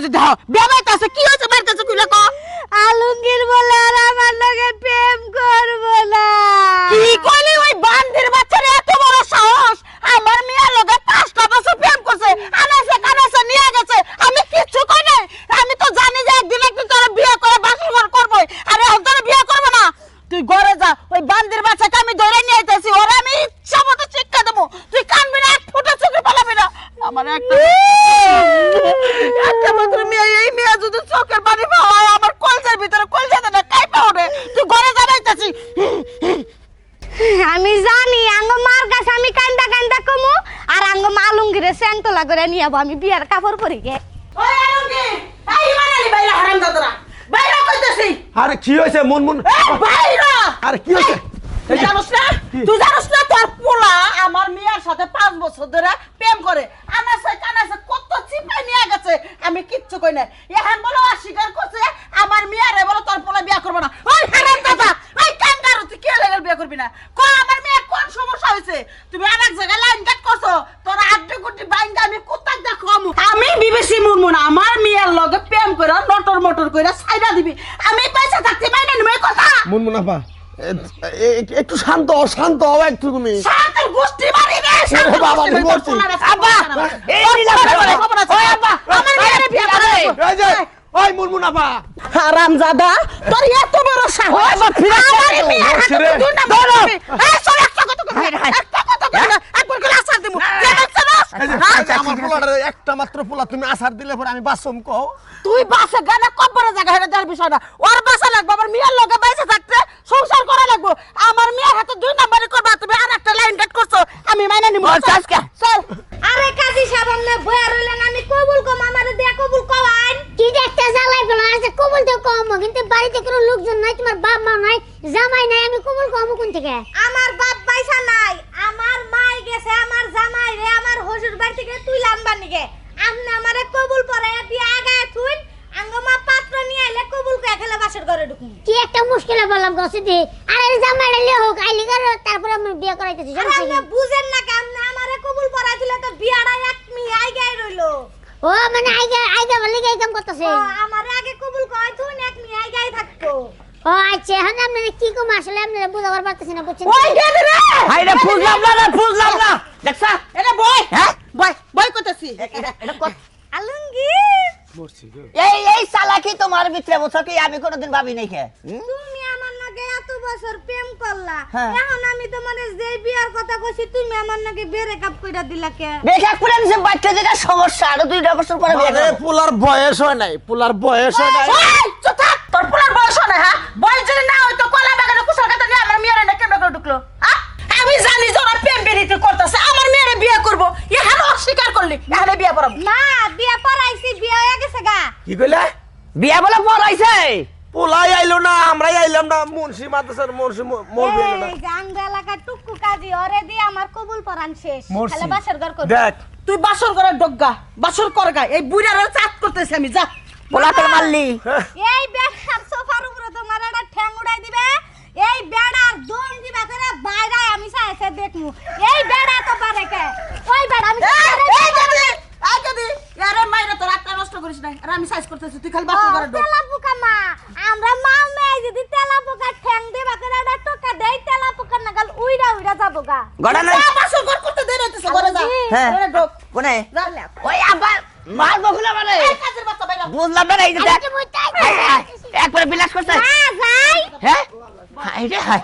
যদি দাও। বেবাই আছে কি হয়েছে বাইর কাছে কইলা ক বলে, আর আমার লগে প্রেম করব না কি কইলি ওই বান্দির বাচ্চার এত বড় সাহস আমার মেয়ের লগে পাঁচটা বছর প্রেম করছে আনাসে কানাসে নিয়ে গেছে আমি কিচ্ছু কই নাই আমি তো জানি যে একদিন একদিন তোর বিয়ে করে বাসর ঘর করবই আরে এখন তোর বিয়ে করব না তুই ঘরে যা ওই বান্দির বাচ্চাকে আমি ধরে নিয়ে আইতেছি ওরা আমি ইচ্ছা মতো শিক্ষা দেবো তুই কানবি না এক ফুটা চোখে পালাবি না আমার একটা একটা মাত্র মেয়ে এই মেয়ে যদি চোখের পানি পাওয়া আমার কলজের ভিতরে কলজাতে না কাই পাও রে তুই ঘরে জানাইতেছি আমি জানি আঙ্গ মার কাছে আমি কান্দা কান্দা কমু আর আঙ্গ মা সেন্টলা করে নিয়ে যাব আমি বিয়ার কাপড় পরি গে। আরে কি হয়েছে মন মন? আরে কি হয়েছে তুই জানোস না? তুই জানোস না তোর পোলা আমার মেয়ের সাথে পাঁচ বছর ধরে প্রেম করে আনাসে কানাসে কত চিপাই নিয়ে গেছে আমি কিচ্ছু কই না এখন বলো অস্বীকার করছে আমার মেয়েরে বলো তোর পোলা বিয়া করবে না। ওই হারাম দাদা ওই কাঙ্গারু তুই কে লেগে বিয়া করবি না? কো আমার মেয়ে কোন সমস্যা হয়েছে? তুমি জায়গায় লাইন কাট করছ তোর আড্ডি গুটি বাইঙ্গা আমি কোথায় দেখো আমি বিবেসি মুরমুন আমার মেয়ের লগে প্রেম করে নটর মটর করে সাইডা দিবি। আমি পয়সা থাকতে পাই না তুমি কথা? মন মন এ- এ- একটু শান্ত শান্ত হও একটু তুমি শান্তির গোষ্ঠী মারি ওই আপা হারাম জাদা তোর এত বড় সাহস। আমার মেয়ের হাতে দুই নাম্বার এই একটা কথা কথা একবার করে আসার। কে হ্যাঁ? আমার মাত্র পোলা তুমি আসার দিলে পরে আমি বাসম কও। তুই বাসে গানে কব্বরে জায়গা হেরে দেওয়ার বিষয় না। ওর বাসা লাগবে আমার মেয়ের লগে বাইসে থাকতে সংসার করা লাগবো আমার মেয়ের হাতে দুই নাম্বারই করবা তুমি আর একটা লাইন কাট করছ আমি মাইনে নিব চল চল আরে কাজী সাহেব না বয়া রইলেন আমি কবুল কম আমারে দিয়া কবুল কওয়ান কি দেখতে জ্বালাই ফেলো আচ্ছা কম কিন্তু বাড়িতে কোনো লোকজন নাই তোমার বাপ মা নাই জামাই নাই আমি কবুল কম কোন থেকে? আমার বাপ পয়সা নাই আমার মাই গেছে আমার জামাই রে আমার হসুর বাড়ি থেকে তুই লানবার নিগে। আপনি আমারে কবুল পরে দিয়ে আগায় থুই আঙ্গ মা পাত্র নিয়ে আইলে কবুল কে খেলে বাসর ঘরে ঢুকুন কি একটা মুশকিলে বললাম গছে দি আরে জামাই লিয়ে হোক আইলি করে তারপরে আমি বিয়ে করাইতেছি আর আপনি বুঝেন না কেন আমারে কবুল পরাই দিলে তো বিয়াটা এক মি আইগাই রইল। ও মানে আইগা আইগা বলে এই কাম করতেছে। ও, আমারে কবুল কয় থুই এক মি আইগাই থাকতো ও আচ্ছা হ্যাঁ আপনি কি কম আসলে আপনি বুঝাবার পারতেছেন না বুঝছেন ওই রে হাই রে বুঝলাম না রে বুঝলাম না। দেখছা এটা বই। হ্যাঁ? বই বই এটা কত গো। এই এই চালাকি তোমার ভিতরে কি আমি কোনোদিন ভাবি নাই কে? তুমি আমার এত বছর প্রেম করলা হ্যাঁ। এখন আমি তোমার যে বিয়ার কথা কইছি তুমি আমার নাকি বেরে কাপ কইরা দিলা কে দেখে পুরে নিছে বাচ্চা যেটা সমস্যা আরও দুইটা বছর পরে বিয়ে। পোলার বয়স হয় নাই পোলার বয়স হয় নাই। তোর পোলার বয়স হয় না হ্যাঁ বয়স যদি না হয় তো কলা বাগানে কুশল কাটা নিয়ে আমার মেয়ের না কেন করে ঢুকলো হ্যাঁ? আমি জানি যে ওরা প্রেম বেরিতে করতেছে আমার মেয়েরে বিয়ে করব এখানে অস্বীকার করলি এখানে বিয়ে করাবো না বিয়া পড়াইছি বিয়া হয়ে গেছে গা কি কইলে বিয়া বলে পড়াইছে পোলাই আইলো না আমরাই আইলাম না। মুন্সি মাদ্রাসার মুন্সি মৌলবি আইলো না। এই জাঙ্গ টুকু কাজী ওরে দিয়ে আমার কবুল পরান শেষ। খালি বাসর ঘর করবি দেখ। তুই বাসর করে ডগা বাসর করগা এই বুড়ার চাট করতেছি আমি যা। পোলাটার মারলি। এই বেড়ার সোফার উপরে তোমার একটা ঠ্যাং উড়াই দিবে। এই বেড়ার দম দিবা করে বাইরে আমি চাইছে দেখমু। এই বেড়া তো পারে কে? ওই বেড়া আমি যদি, যদি, আরে মাইরে তোর আটটা নষ্ট করিস না আর আমি সাইজ করতেছি তুই খালি বাসর করে ডগ। পোকা মা। আমরা মা মেয়ে যদি তেলা পোকা ঠ্যাং দিবা করে একটা টোকা দেই তেলা পোকা নাগাল উইরা উইরা যাব গা। গড়া নাই। যা, বাসর ঘর করতে দেরি হইতেছে ঘরে যা। হ্যাঁ। ঢোক। কোনে। ওই আবার মার বকুলা মানে এই কাজের বাচ্চা বাইরা। বুঝলাম না এই যে একবারে বিলাস করছে। যাই। হ্যাঁ? হাই রে হাই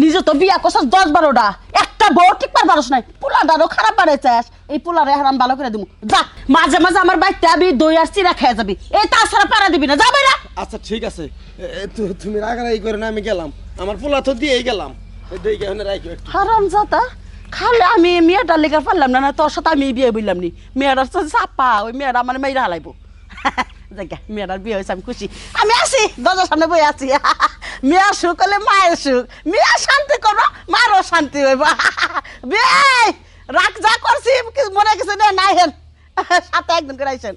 নিজে তো বিয়া করছস দশ বারোটা। একটা বউ ঠিক পার পারস নাই। পোলাটারও খারাপ বাড়াইছাস এই পোলারে হারাম ভালো করে দিমু। যা। মাঝে মাঝে আমার বাইতে আবি দই আর চিরা খেয়ে যাবি। এই তাছাড়া পারা দিবি না যাবে না? আচ্ছা ঠিক আছে। এ, তু- তুমি রাগারাগি করে না আমি গেলাম। আমার পোলা তো দিয়েই গেলাম। এই দেখে এখানে রাখো একটু। হারাম যাতা খালে আমি মেয়েটার লেগে পারলাম না না তোর সাথে আমি বিয়ে বললাম নি। মেয়েটার তো চাপা ওই মেয়েটা আমার মেয়েরা হালাইবো। জায়গা মেয়েটার বিয়ে হয়েছে আমি খুশি। আমি আসি দরজার সামনে বই আছি। মেয়ের সুখ হলে মায়ের সুখ মেয়ের শান্তি করব মারও শান্তি হইব। বিয়ে রাখ যা করছি কিছু মনে কিছু নেই নাই হেন। সাথে একদিন করে আইসেন